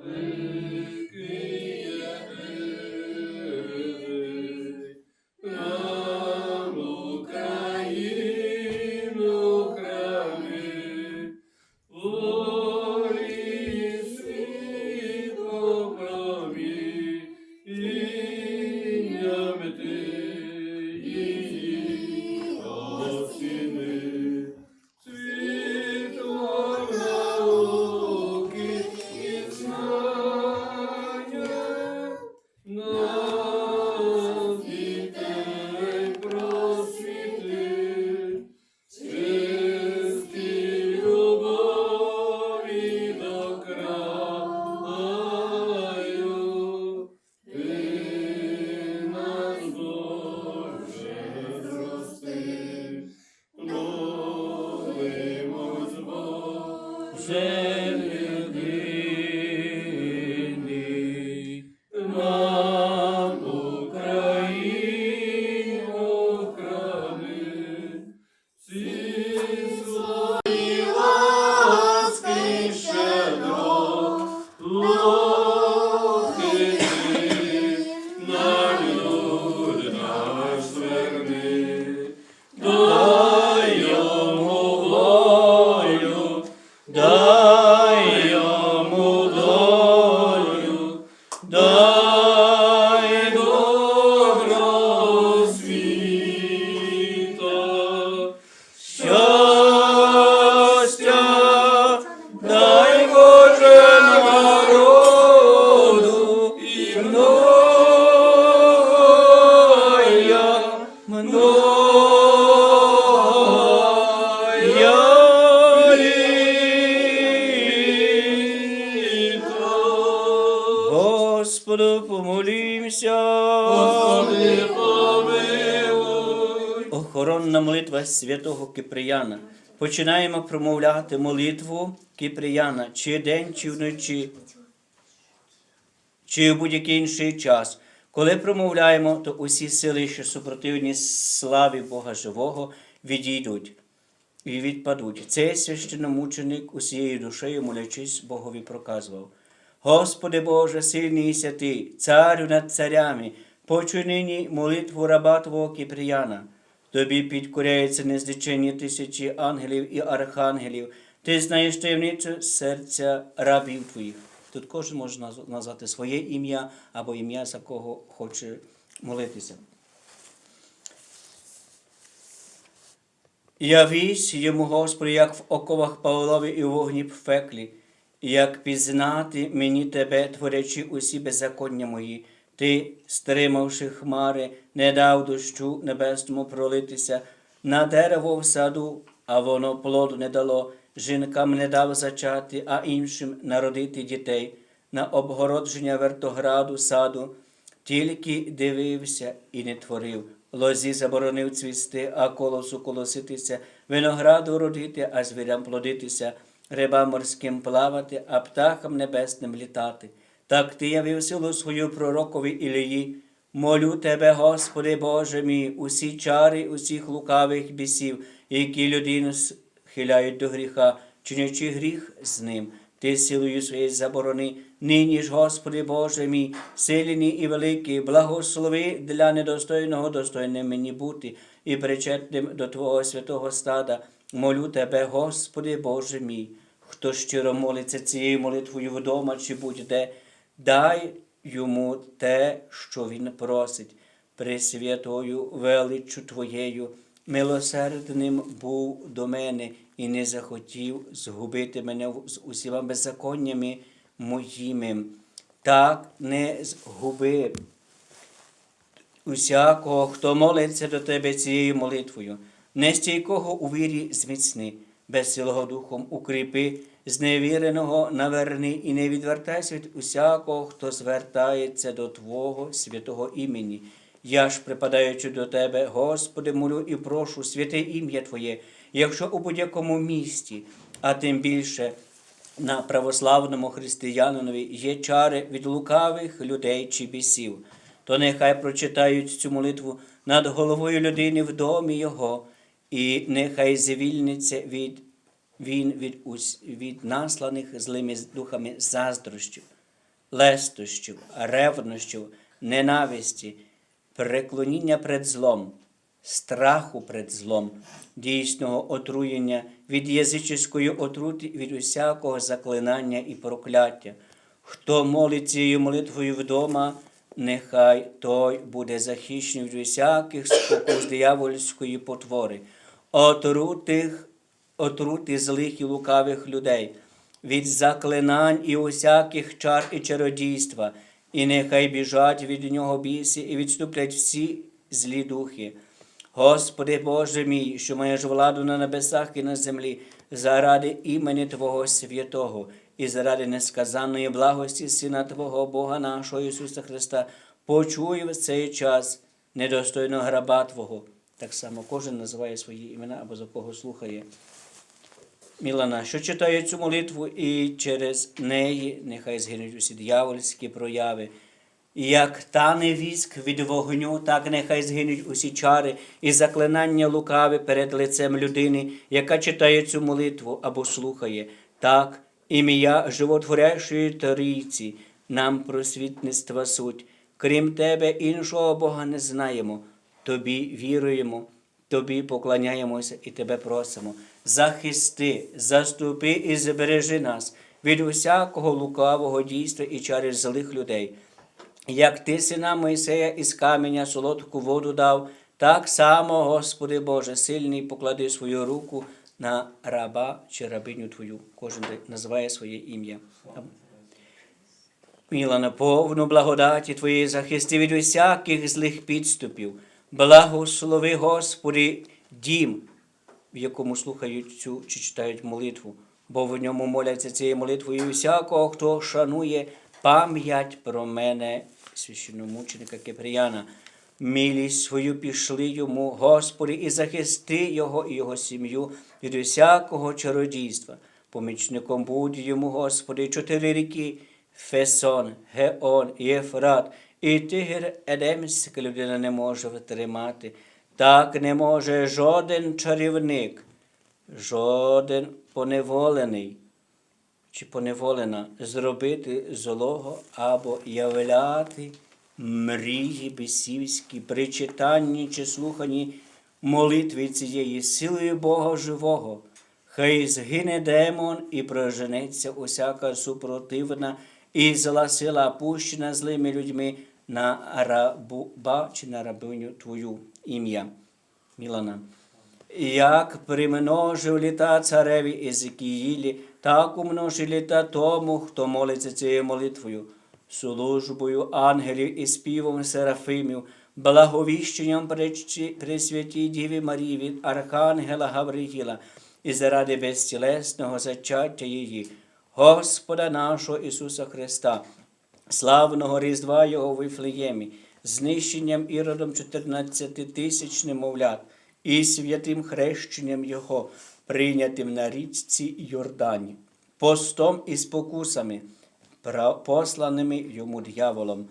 Нам святого Киприяна. Починаємо промовляти молитву Киприяна чи день, чи вночі, чи в будь-який інший час. Коли промовляємо, то усі сили, що супротивні славі Бога живого, відійдуть і відпадуть. Цей священномученик усією душею, молячись, Богові проказував. Господи Боже, сильний і святий, царю над царями, почуй нині молитву раба Твого Киприяна. Тобі підкоряються незліченні тисячі ангелів і архангелів. Ти знаєш таємницю серця рабів твоїх. Тут кожен може назвати своє ім'я або ім'я, за кого хоче молитися. Явись йому, Господи, як в оковах Павлові і в вогні в феклі, як пізнати мені тебе, творячи усі беззаконня мої. Ти, стримавши хмари, не дав дощу небесному пролитися. На дерево в саду, а воно плоду не дало, жінкам не дав зачати, а іншим народити дітей, на обгородження вертограду саду, тільки дивився і не творив. Лозі заборонив цвісти, а колосу колоситися, винограду родити, а звірям плодитися, рибам морським плавати, а птахам небесним літати. Так ти явив силу свою пророкові Ілії. Молю тебе, Господи Боже мій, усі чари, усіх лукавих бісів, які людину схиляють до гріха, чинячи гріх з ним. Ти силою своєї заборони, нині ж, Господи Боже мій, сильний і великий, благослови для недостойного достойним мені бути і причетним до Твого святого стада. Молю Тебе, Господи Боже мій, хто щиро молиться цією молитвою вдома чи будь-де, дай йому те, що він просить, Пресвятою величчю Твоєю, милосердним був до мене і не захотів згубити мене з усіма беззаконнями моїми. Так не згуби усякого, хто молиться до тебе цією молитвою, нестійкого у вірі зміцни, безсилого духом укріпи, зневіреного наверни і не відвертайся від усякого, хто звертається до Твого святого імені. Я ж, припадаючи до Тебе, Господи, молю і прошу святе ім'я Твоє, якщо у будь-якому місті, а тим більше на православному християнинові є чари від лукавих людей чи бісів, то нехай прочитають цю молитву над головою людини в домі його, і нехай звільниться від, він від, від насланих злими духами заздрощів. лестощів, ревнощів, ненависті, преклоніння пред злом, страху пред злом, дійсного отруєння, від язичської отрути, від усякого заклинання і прокляття. Хто молить цією молитвою вдома, нехай той буде захищений від усяких спокус диявольської потвори, отрутих, отрути злих і лукавих людей, від заклинань і усяких чар і чародійства, і нехай біжать від нього біси і відступлять всі злі духи. Господи Боже мій, що маєш владу на небесах і на землі, заради імені Твого святого і заради несказанної благості Сина Твого Бога нашого Ісуса Христа, почуй в цей час недостойно граба Твого. Так само кожен називає свої імена або за кого слухає. Мілана, що читає цю молитву, і через неї нехай згинуть усі дьявольські прояви. Як тане віск від вогню, так нехай згинуть усі чари і заклинання лукаві перед лицем людини, яка читає цю молитву або слухає. Так, ім'я животворящої Трійці, нам просвітництва суть. Крім тебе, іншого Бога не знаємо. Тобі віруємо, тобі поклоняємося і тебе просимо. Захисти, заступи і збережи нас від усякого лукавого дійства і чари злих людей. Як ти сина Мойсея із каменя солодку воду дав, так само, Господи Боже, сильний поклади свою руку на раба чи рабиню Твою. Кожен називає своє ім'я. Міла на повну благодаті Твоєї захисти від усяких злих підступів. Благослови, Господи, дім, в якому слухають цю чи читають молитву, бо в ньому моляться цією молитвою усякого, хто шанує пам'ять про мене, священномученика Киприяна. Милість свою пішли йому, Господи, і захисти його і його сім'ю від усякого чародійства. Помічником будь йому, Господи, чотири ріки Фесон, Геон, Єфрат і Тигр Едемська людина не може витримати. Так не може жоден чарівник, жоден поневолений чи поневолена зробити злого або являти мрії бесівські при читанні чи слуханні молитви цієї силою Бога живого. Хай згине демон і проженеться усяка супротивна і зла сила, пущена злими людьми на раба чи на рабиню Твою ім'я. Мілана. Як примножив літа цареві Езекіїлі, так умножив літа тому, хто молиться цією молитвою, службою ангелів і співом серафимів, благовіщенням Пресвятій Діві Марії від Архангела Гавриїла і заради безтілесного зачаття її, Господа нашого Ісуса Христа, славного Різдва Його Вифлеємі, знищенням іродом 14 тисяч немовлят і святим хрещенням Його, прийнятим на річці Йордані, постом і спокусами, посланими йому дьяволом,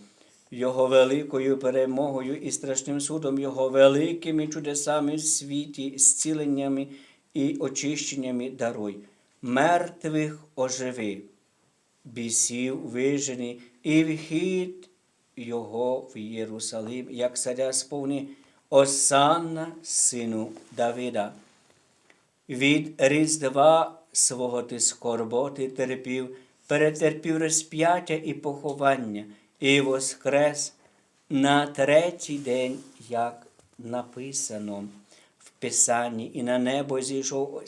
Його великою перемогою і страшним судом, Його великими чудесами в світі, зціленнями і очищеннями даруй, мертвих оживи бісів вижені, і вхід його в Єрусалим, як царя сповни Осанна сину Давида. Від Різдва свого ти скорботи терпів, перетерпів розп'яття і поховання, і воскрес на третій день, як написано Писанні, і на небо зійшов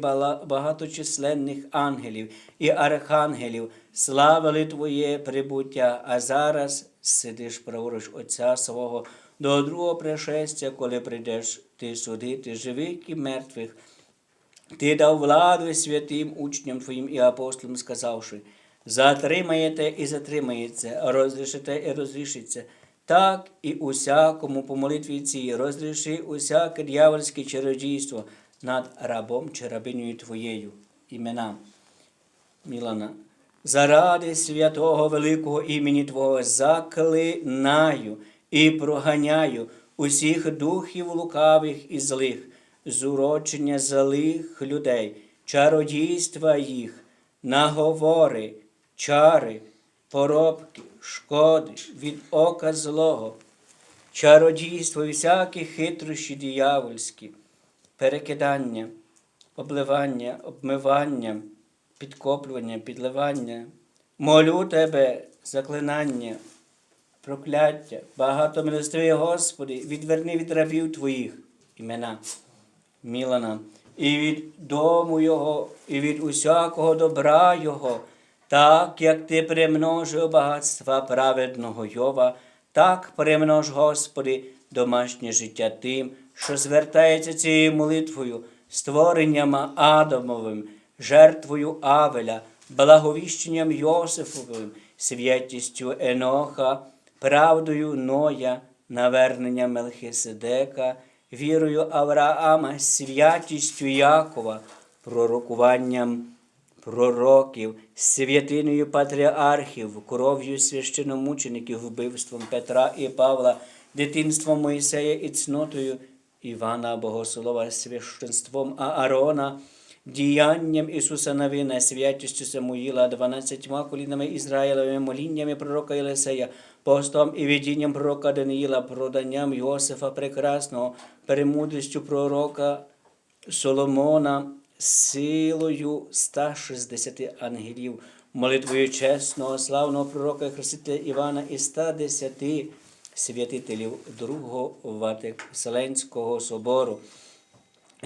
бала- багаточисленних ангелів і архангелів, славили Твоє прибуття, а зараз сидиш праворуч Отця свого до другого пришестя, коли прийдеш ти судити живих і мертвих. Ти дав владу святим учням Твоїм і апостолам, сказавши, затримаєте і затримається, розрішите і розрішиться. Так і усякому по молитві цій розріши усяке дьявольське чародійство над рабом чи рабинею Твоєю. Імена. Мілана. Заради святого великого імені Твого заклинаю і проганяю усіх духів лукавих і злих, зурочення злих людей, чародійства їх, наговори, чари, поробки, шкоди, від ока злого, чародійство і всякі хитрощі диявольські, перекидання, обливання, обмивання, підкоплювання, підливання. Молю тебе, заклинання, прокляття, багато милостиві, Господи, відверни від рабів Твоїх імена, Мілана, і від дому Його, і від усякого добра Його, так як Ти примножив багатства праведного Йова, так примнож, Господи, домашнє життя тим, що звертається цією молитвою, створенням Адамовим, жертвою Авеля, благовіщенням Йосифовим, святістю Еноха, правдою Ноя, наверненням Мелхиседека, вірою Авраама, святістю Якова, пророкуванням пророків, святиною патріархів, кров'ю священомучеників, вбивством Петра і Павла, дитинством Моїсея і цнотою Івана Богослова, священством Аарона, діянням Ісуса Навина, святістю Самуїла, дванадцятьма колінами Ізраїлевими, моліннями пророка Єлисея, постом і видінням пророка Даниїла, проданням Йосифа Прекрасного, перемудрістю пророка Соломона, силою 160 ангелів, молитвою чесного, славного пророка Хрестителя Івана і 110 святителів Другого Вселенського собору,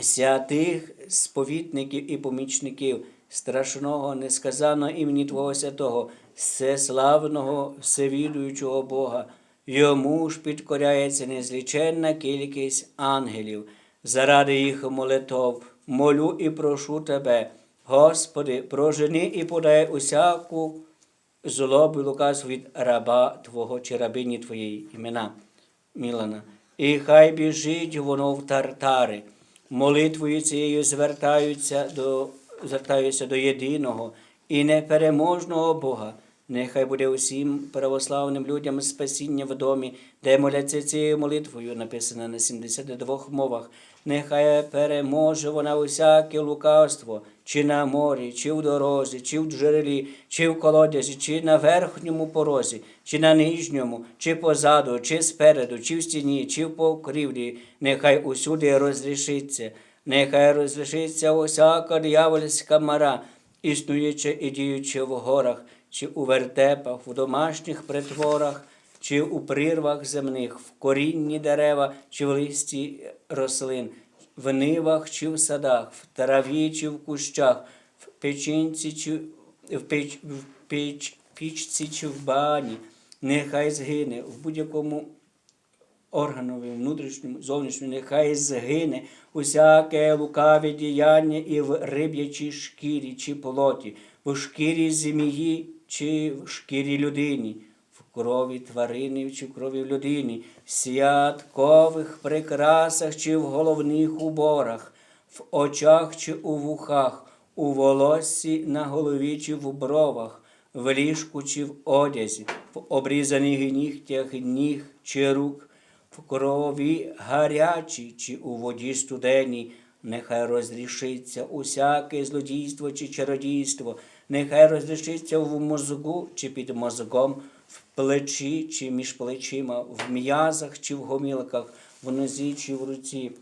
святих сповітників і помічників страшного, несказаного імені Твого Святого, всеславного, всевідуючого Бога, йому ж підкоряється незліченна кількість ангелів. Заради їх молитов, молю і прошу Тебе, Господи, прожени і подай усяку злобу і лукавство від раба Твого чи рабині Твоєї імена, Мілана. І хай біжить воно в тартари. Молитвою цією звертаються до, звертаються до єдиного і непереможного Бога. Нехай буде усім православним людям спасіння в домі, де моляться цією молитвою, написано на 72 мовах. Нехай переможе вона усяке лукавство, чи на морі, чи в дорозі, чи в джерелі, чи в колодязі, чи на верхньому порозі, чи на нижньому, чи позаду, чи спереду, чи в стіні, чи в покрівлі. Нехай усюди розрішиться, нехай розрішиться усяка диявольська мара, існуюча і діюча в горах, чи у вертепах, в домашніх притворах, чи у прирвах земних, в корінні дерева, чи в листі рослин, в нивах чи в садах, в траві чи в кущах, в печінці чи в, печ, в печ, пічці чи в бані, нехай згине в будь-якому органові, внутрішньому, зовнішньому, нехай згине усяке лукаве діяння і в риб'ячій шкірі чи плоті, в шкірі змії чи в шкірі людині, крові тварини чи в крові людини, в святкових прикрасах чи в головних уборах, в очах чи у вухах, у волоссі на голові чи в бровах, в ліжку чи в одязі, в обрізаних нігтях ніг чи рук, в крові гарячій чи у воді студеній, нехай розрішиться усяке злодійство чи чародійство, нехай розрішиться в мозку чи під мозгом, плечі чи між плечима, в м'язах чи в гомілках, в нозі чи в руці,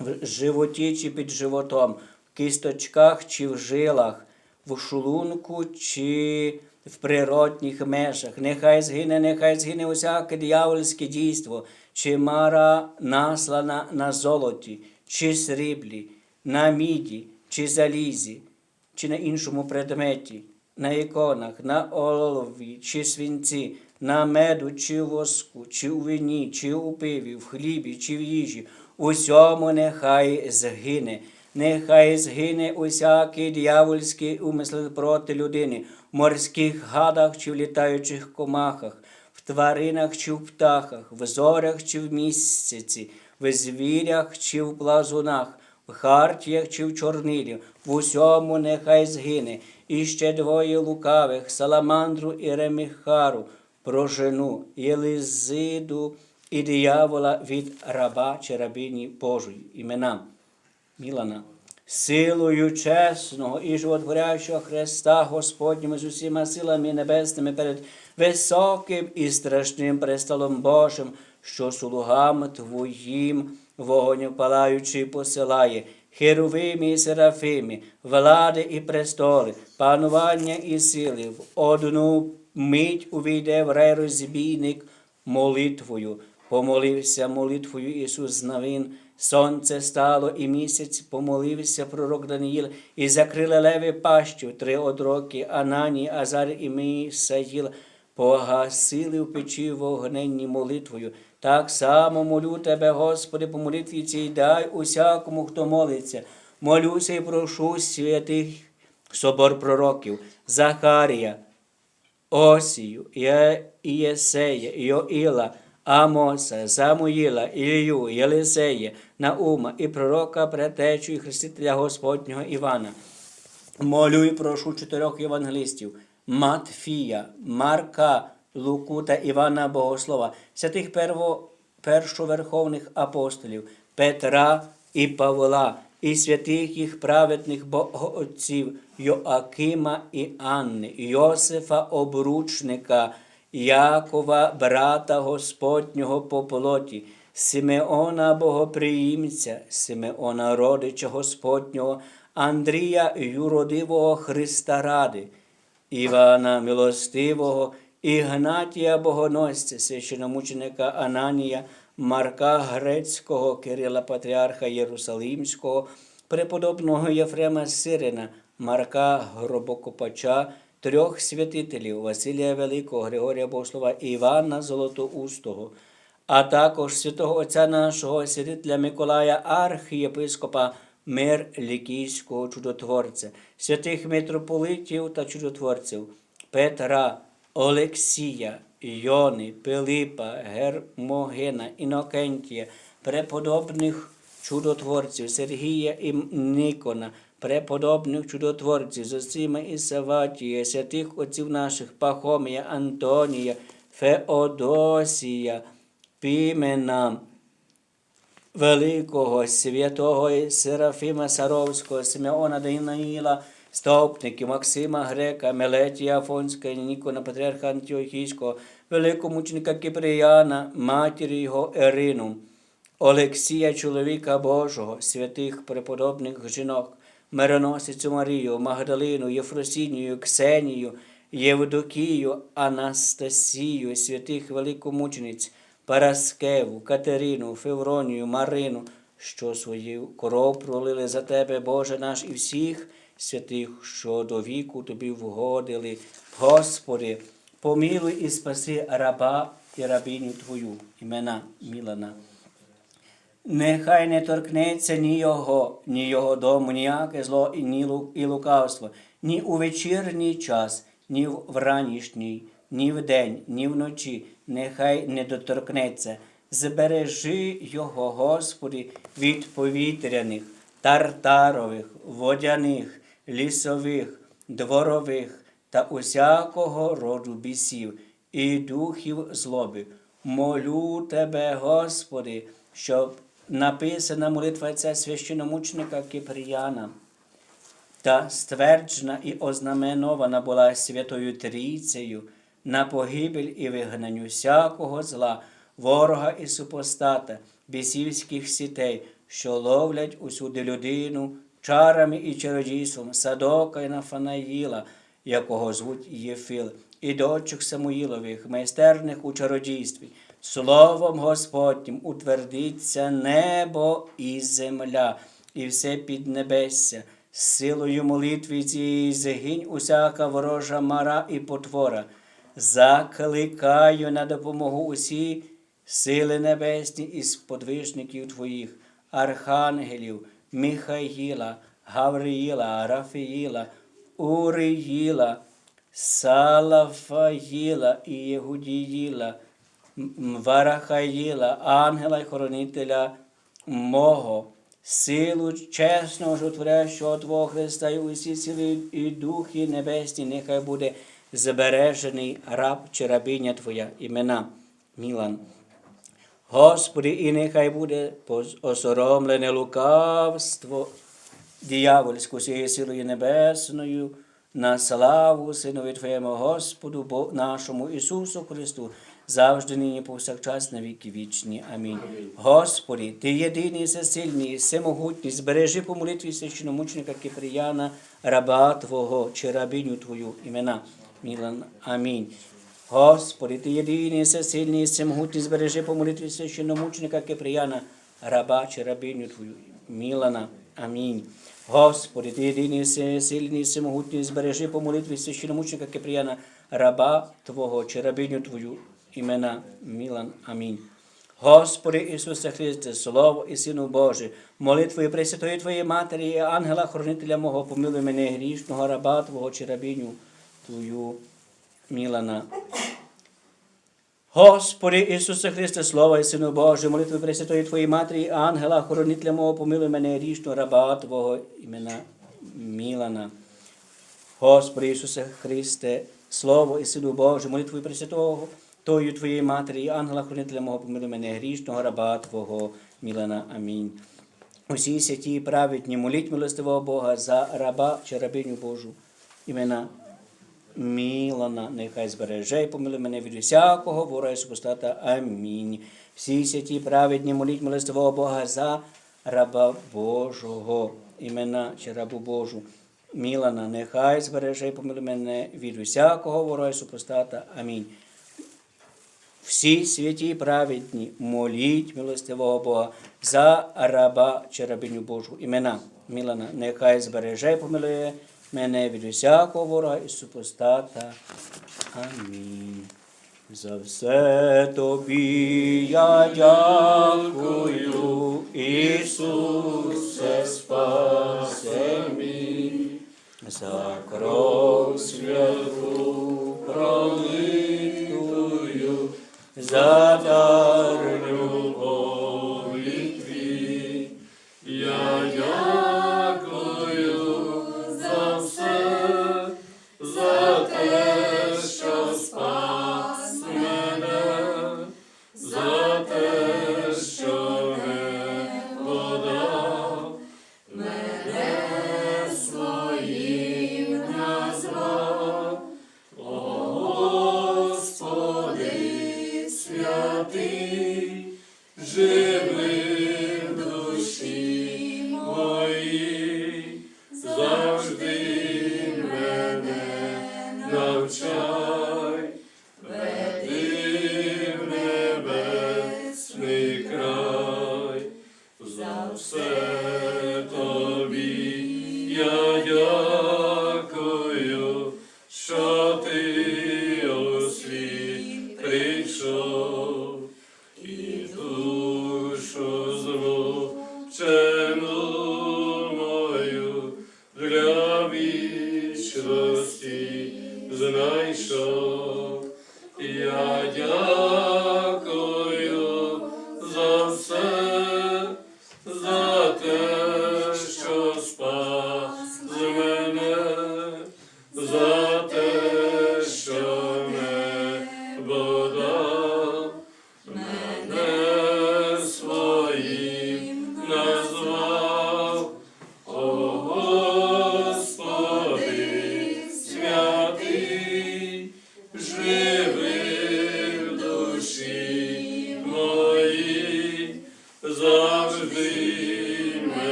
в животі чи під животом, в кісточках чи в жилах, в шлунку чи в природних межах. Нехай згине, нехай згине усяке диявольське дійство, чи мара наслана на золоті, чи сріблі, на міді, чи залізі, чи на іншому предметі, на іконах, на олові, чи свинці, на меду, чи воску, чи у вині, чи у пиві, в хлібі, чи в їжі, усьому нехай згине. Нехай згине усякий диявольський умисел проти людини, в морських гадах чи в літаючих комахах, в тваринах чи в птахах, в зорях чи в місяці, в звірях чи в плазунах, в хартіях чи в чорнилі, в усьому нехай згине. І ще двоє лукавих, Саламандру і Реміхару, прожену Єлизиду і диявола від раба чи рабині Божої імена. Мілана, силою чесного і животворящого Христа Господнім з усіма силами небесними перед високим і страшним престолом Божим, що слугам Твоїм вогонь палаючий посилає, херовими і серафими, влади і престоли, панування і сили, в одну мить увійде в рай розбійник молитвою. Помолився молитвою Ісус Навин, сонце стало і місяць помолився пророк Даниїл, і закрили леви пащу, три одроки, Анані, Азар і Місаїл, погасили в печі вогненні молитвою. Так само молю тебе, Господи, по молитві цій дай усякому, хто молиться. Молюся і прошу святих собор пророків, Захарія, Осію, Ієсея, Йоїла, Амоса, Самуїла, Ілію, Єлисея, Наума і пророка предтечу і хрестителя Господнього Івана. Молю і прошу чотирьох євангелістів Матфія, Марка, Луку та Івана Богослова, святих перво, першоверховних апостолів Петра і Павла, і святих їх праведних богоотців Йоакима і Анни, Йосифа Обручника, Якова, брата Господнього по плоті, Симеона Богоприємця, Симеона родича Господнього, Андрія Юродивого Христа ради, Івана Милостивого, Ігнатія Богоносця, священомученика Ананія, Марка Грецького, Кирила Патріарха Єрусалимського, преподобного Єфрема Сирина, Марка Гробокопача, трьох святителів Василія Великого, Григорія Богослова і Івана Золотоустого, а також святого Отця нашого святителя Миколая архієпископа Мир Лікійського чудотворця, святих митрополитів та чудотворців Петра, Олексія, Йони, Пилипа, Гермогена, Інокентія, преподобних чудотворців Сергія і Никона, преподобних чудотворців Зосима і Саватія, святих отців наших Пахомія, Антонія, Феодосія, Пімена, Великого святого Серафіма Саровського, Симеона Даниїла, Стопників, Максима Грека, Мелетія Афонська, Нікона Патріарха Антіохійського, великомученика Киприяна, матері його Ерину, Олексія, чоловіка Божого, святих преподобних жінок, мироносицю Марію, Магдалину, Єфросінію, Ксенію, Євдокію, Анастасію, святих великомучениць, Параскеву, Катерину, Февронію, Марину, що свою кров пролили за тебе, Боже наш, і всіх святих, що до віку тобі вгодили. Господи, помилуй і спаси раба і рабиню Твою, імена Мілана. Нехай не торкнеться ні його, ні його дому, ніяке зло і ні і лукавство, ні у вечірній час, ні в ранішній, ні вдень, ні вночі, нехай не доторкнеться. Збережи його, Господи, від повітряних, тартарових, водяних, лісових, дворових та усякого роду бісів і духів злоби. Молю тебе, Господи, щоб написана молитва ця священомучника Киприяна та стверджена і ознаменована була Святою Трійцею на погибель і вигнанню всякого зла, ворога і супостата, бісівських сітей, що ловлять усюди людину чарами і чародійством, Садока і Нафанаїла, якого звуть Єфіл, і дочок Самуїлових, майстерних у чародійстві. Словом Господнім утвердиться небо і земля, і все піднебесся. Силою молитви цієї загинь усяка ворожа мара і потвора. Закликаю на допомогу усі сили небесні і сподвижників Твоїх, архангелів, Михаїла, Гавриїла, Рафаїла, Уріїла, Салафаїла і Єгудіїла, Варахаїла, ангела й хоронителя мого, силу чесного жотворящого Твого Христа і усі сили і духи небесні, нехай буде збережений раб чи рабиня Твоя, імена Мілан. Господи, і нехай буде осоромлене лукавство диявольську сією силою небесною, на славу Синові Твоєму Господу, Бо нашому Ісусу Христу, завжди нині повсякчас на віки вічні. Амінь. Господи, Ти єдиний, всесильний, всемогутній, збережи по молитві священомученика Киприяна, раба Твого, чи рабиню Твою, імена. Мілан. Амінь. Господи, Ти єдиний, всесильний, всемогутній, збережи по молитві священомученика Киприяна, раба чи рабиню Твою, Мілана. Амінь. Господи, Ти єдиний, всесильний, всемогутній, збережи по молитві священомученика Киприяна, раба Твого чи рабиню Твою, імена Мілан. Амінь. Господи Ісусе Христе, Слово і Сину Божий, молитвою Пресвятої Твоєї Матері і ангела хоронителя мого, помилуй мене грішного раба Твого чи рабиню Твою, Мілана. Господи Ісусе Христе, Слово і Сину Божий, молитви Пресвятої Твоєї Матері і ангела хоронителя мого, помилуй мене грішного раба Твого, імена Мілана. Господи Ісусе Христе, Слово і Сину Божий, молитвою Пресвятого, Тою Твоєї Матері ангела хранителя мого помилуй мене грішного раба Твого, Мілана. Амінь. Усі святі і праведні, моліть милостивого Бога за раба чи рабиню Божу, імена Мілана, нехай збереже і помилуй мене від усякого ворога і супостата. Амінь. Всі святі праведні, моліть милостивого Бога за раба Божого, імена чи рабу Божу. Мілана, нехай збереже і помилуй мене від усякого ворога і супостата. Амінь. Всі святі праведні, моліть милостивого Бога за раба чи рабиню Божу. Імена Мілана, нехай збереже і помилує мене від усякого ворога і супостата. Амінь. За все тобі я дякую, Ісусе, спаси мій, за кров святу пролитую, за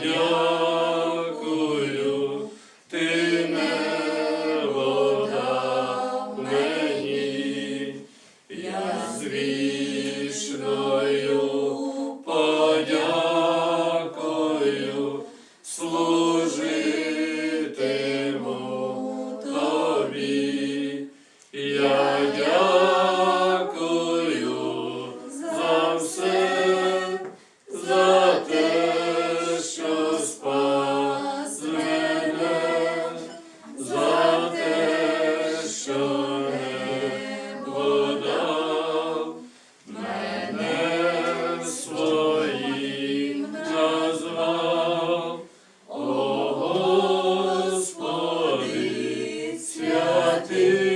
я святий,